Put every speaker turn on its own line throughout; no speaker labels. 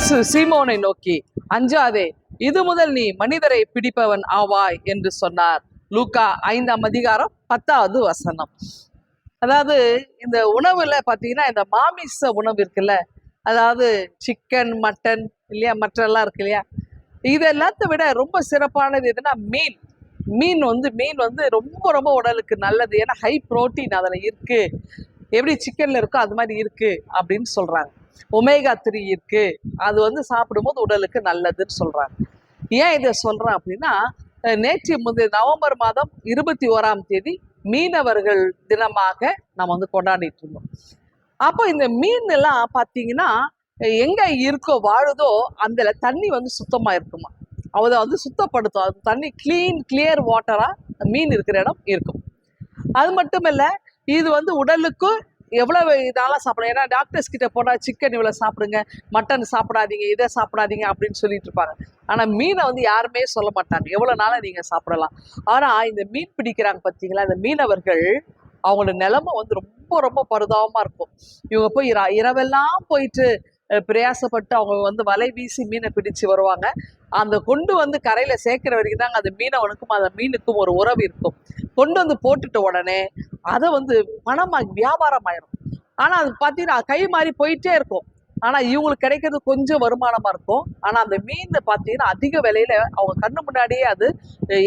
இயேசு சீமோனை நோக்கி அஞ்சாதே இது முதல் நீ மனிதரை பிடிப்பவன் ஆவாய் என்று சொன்னார். லூக்கா ஐந்தாம் அதிகாரம் பத்தாவது வசனம். அதாவது இந்த உணவுல பாத்தீங்கன்னா இந்த மாமிச உணவு இருக்குல்ல அதாவது சிக்கன் மட்டன் இல்லையா மற்றெல்லாம் இருக்கு இல்லையா இது எல்லாத்த விட ரொம்ப சிறப்பானது எதுனா மீன். மீன் வந்து மீன் வந்து ரொம்ப ரொம்ப உடலுக்கு நல்லது. ஏன்னா ஹை ப்ரோட்டீன் அதில் இருக்கு. எப்படி சிக்கனில் இருக்கோ அது மாதிரி இருக்கு அப்படின்னு சொல்றாங்க. ஒமேகா த்ரீ இருக்கு. அது வந்து சாப்பிடும்போது உடலுக்கு நல்லதுன்னு சொல்றாங்க. ஏன் இதை சொல்றேன் அப்படின்னா நேற்று முந்தைய நவம்பர் மாதம் இருபத்தி ஓராம் தேதி மீனவர்கள் தினமாக நம்ம வந்து கொண்டாடிட்டு இருந்தோம். அப்போ இந்த மீன் எல்லாம் பார்த்தீங்கன்னா எங்க இருக்கோ வாழுதோ அந்த தண்ணி வந்து சுத்தமா இருக்குமா? அதை வந்து சுத்தப்படுத்தும். அது தண்ணி க்ளீன் கிளியர் வாட்டரா மீன் இருக்கிற இடம் இருக்கும். அது மட்டும் இல்லை இது வந்து உடலுக்கும் எவ்வளோ இதெல்லாம் சாப்பிடணும் ஏன்னா டாக்டர்ஸ் கிட்ட போனால் சிக்கன் இவ்வளோ சாப்பிடுங்க மட்டன் சாப்பிடாதீங்க இதை சாப்பிடாதீங்க அப்படின்னு சொல்லிட்டு இருப்பாங்க. ஆனால் மீனை வந்து யாருமே சொல்ல மாட்டாங்க. எவ்வளோ நாளாக நீங்கள் சாப்பிடலாம்? ஆனால் இந்த மீன் பிடிக்கிறாங்க பார்த்தீங்களா? இந்த மீனவர்கள் அவங்களோட நிலமை வந்து ரொம்ப ரொம்ப பரிதாபமாக இருக்கும். இவங்க போய் இர- இரவெல்லாம் போயிட்டு பிரயாசப்பட்டு அவங்க வந்து வலை வீசி மீனை பிடிச்சு வருவாங்க. அந்த கொண்டு வந்து கரையில் சேர்க்குற வரைக்கும் தாங்க அந்த மீனவனுக்கும் அந்த மீனுக்கும் ஒரு உறவு இருக்கும். கொண்டு வந்து போட்டுட்ட உடனே அதை வந்து பணமாக வியாபாரம் ஆயிரும் ஆனால் அது பார்த்தீங்கன்னா கை மாறி போயிட்டே இருக்கும். ஆனால் இவங்களுக்கு கிடைக்கிறது கொஞ்சம் வருமானமாக இருக்கும். ஆனால் அந்த மீன் பார்த்தீங்கன்னா அதிக விலையில அவங்க கண்ணு முன்னாடியே அது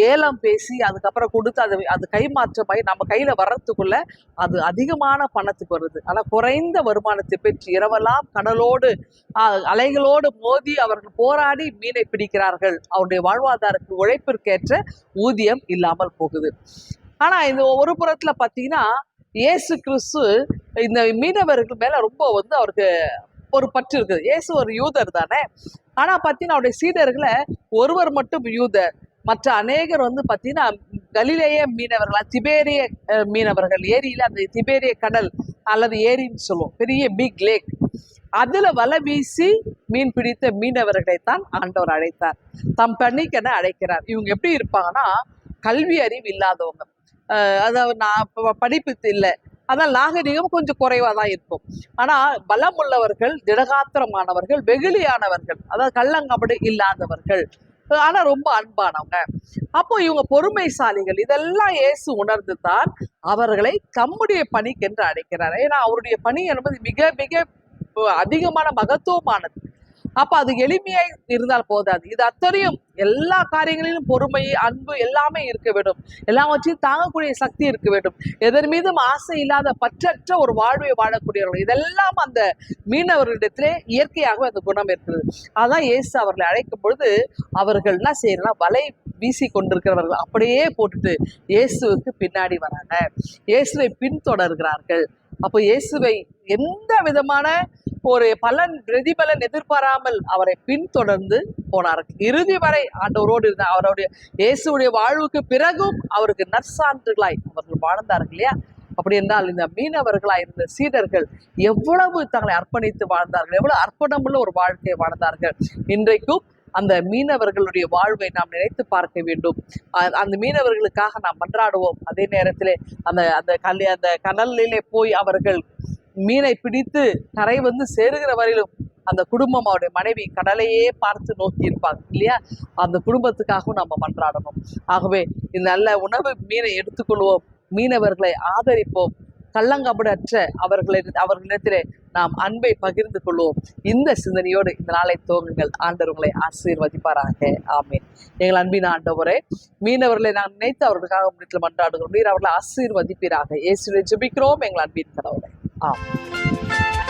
ஏலம் பேசி அதுக்கப்புறம் கொடுத்து அது அது கைமாற்றமாகி நம்ம கையில் வர்றதுக்குள்ள அது அதிகமான பணத்துக்கு வருது. ஆனால் குறைந்த வருமானத்தை பெற்று இரவெல்லாம் கடலோடு அலைகளோடு மோதி அவர்கள் போராடி மீனை பிடிக்கிறார்கள். அவருடைய வாழ்வாதாரத்துக்கு உழைப்பிற்கேற்ற ஊதியம் இல்லாமல் போகுது. ஆனா இந்த ஒரு புறத்துல பாத்தீங்கன்னா இயேசு கிறிஸ்து இந்த மீனவர்கள் மேல ரொம்ப வந்து அவருக்கு ஒரு பற்று இருக்குது. இயேசு ஒரு யூதர் தானே. ஆனா பாத்தீங்கன்னா அவருடைய சீடர்களை ஒருவர் மட்டும் யூதர். மற்ற அநேகர் வந்து பாத்தீங்கன்னா கலிலேய மீனவர்கள் திபேரிய மீனவர்கள் ஏரியில அந்த திபேரிய கடல் அல்லது ஏரின்னு சொல்லுவோம். பெரிய பிக் லேக் அதுல வலை வீசி மீன் பிடித்த மீனவர்களை தான் ஆண்டவர் அழைத்தார். தம் பணிக்கென அழைக்கிறார். இவங்க எப்படி இருப்பாங்கன்னா கல்வி அறிவு இல்லாதவங்க. அதாவது நான் படிப்பு இல்லை. அதான் நாகரிகம் கொஞ்சம் குறைவாக தான் இருக்கும். ஆனால் பலம் உள்ளவர்கள் திடகாத்திரமானவர்கள் வெகுளியானவர்கள் அதாவது கள்ளங்கபடி இல்லாதவர்கள் ஆனால் ரொம்ப அன்பானவங்க. அப்போ இவங்க பொறுமைசாலிகள் இதெல்லாம் இயேசு உணர்ந்து தான் அவர்களை தம்முடைய பணிக்கென்று அழைக்கிறார். ஏன்னா அவருடைய பணி என்பது மிக மிக அதிகமான மகத்துவமானது. அப்ப அது எளிமையாய் இருந்தால் போதாது. இது அத்தனையும் எல்லா காரியங்களிலும் பொறுமை அன்பு எல்லாமே இருக்க வேண்டும். எல்லாவற்றையும் தாங்கக்கூடிய சக்தி இருக்க வேண்டும். எதன் மீதும் ஆசை இல்லாத பற்றற்ற ஒரு வாழ்வை வாழக்கூடியவர்கள். இதெல்லாம் அந்த மீனவர்களிடத்திலே இயற்கையாகவே அந்த குணம் இருக்கிறது. அதான் இயேசு அவர்களை அழைக்கும் பொழுது அவர்கள் என்ன செய்யறா வலை வீசி கொண்டிருக்கிறவர்கள் அப்படியே போட்டுட்டு இயேசுவுக்கு பின்னாடி வராங்க. இயேசுவை பின்தொடர்கிறார்கள். அப்போ இயேசுவை எந்த விதமான ஒரு பலன் பிரதிபலன் எதிர்பாராமல் அவரை பின்தொடர்ந்து போனார்கள். இறுதி வரை ஆண்டவரோடு இருந்த அவருடைய இயேசுடைய வாழ்வுக்கு பிறகும் அவருக்கு நற்சான்றுகளாய் அவர்கள் வாழ்ந்தார்கள் இல்லையா? அப்படி என்றால் இந்த மீனவர்களாய் இருந்த சீடர்கள் எவ்வளவு தங்களை அர்ப்பணித்து வாழ்ந்தார்கள்? எவ்வளவு அர்ப்பணமுள்ள ஒரு வாழ்க்கையை வாழ்ந்தார்கள்? இன்றைக்கும் அந்த மீனவர்களுடைய வாழ்வை நாம் நினைத்து பார்க்க வேண்டும். அந்த மீனவர்களுக்காக நாம் மன்றாடுவோம். அதே நேரத்திலே அந்த அந்த கல் அந்த கடலிலே போய் அவர்கள் மீனை பிடித்து கரை வந்து சேருகிற வரையிலும் அந்த குடும்பம் அவருடைய மனைவி கடலையே பார்த்து நோக்கி இருப்பாங்க இல்லையா? அந்த குடும்பத்துக்காகவும் நம்ம மன்றாடணும். ஆகவே இந்த நல்ல உணவு மீனை எடுத்துக்கொள்வோம் மீனவர்களை ஆதரிப்போம் கள்ளங்கபடற்ற அவர்களை அவர்களிடத்திலே நாம் அன்பை பகிர்ந்து கொள்வோம். இந்த சிந்தனையோடு இந்த நாளை துவங்குங்கள். ஆண்டவர் உங்களை ஆசீர்வதிப்பாராக. ஆமீன். எங்கள் அன்பின் ஆண்டவரே மீனவர்களை நான் நினைத்து அவர்களுக்காக வீட்டில் மன்றாடுகிறோம். நீர் அவர்களை ஆசீர்வதிப்பீராக. இயேசுவை ஜெபிக்கிறோம். எங்கள் அன்பின் கடவுளை 아!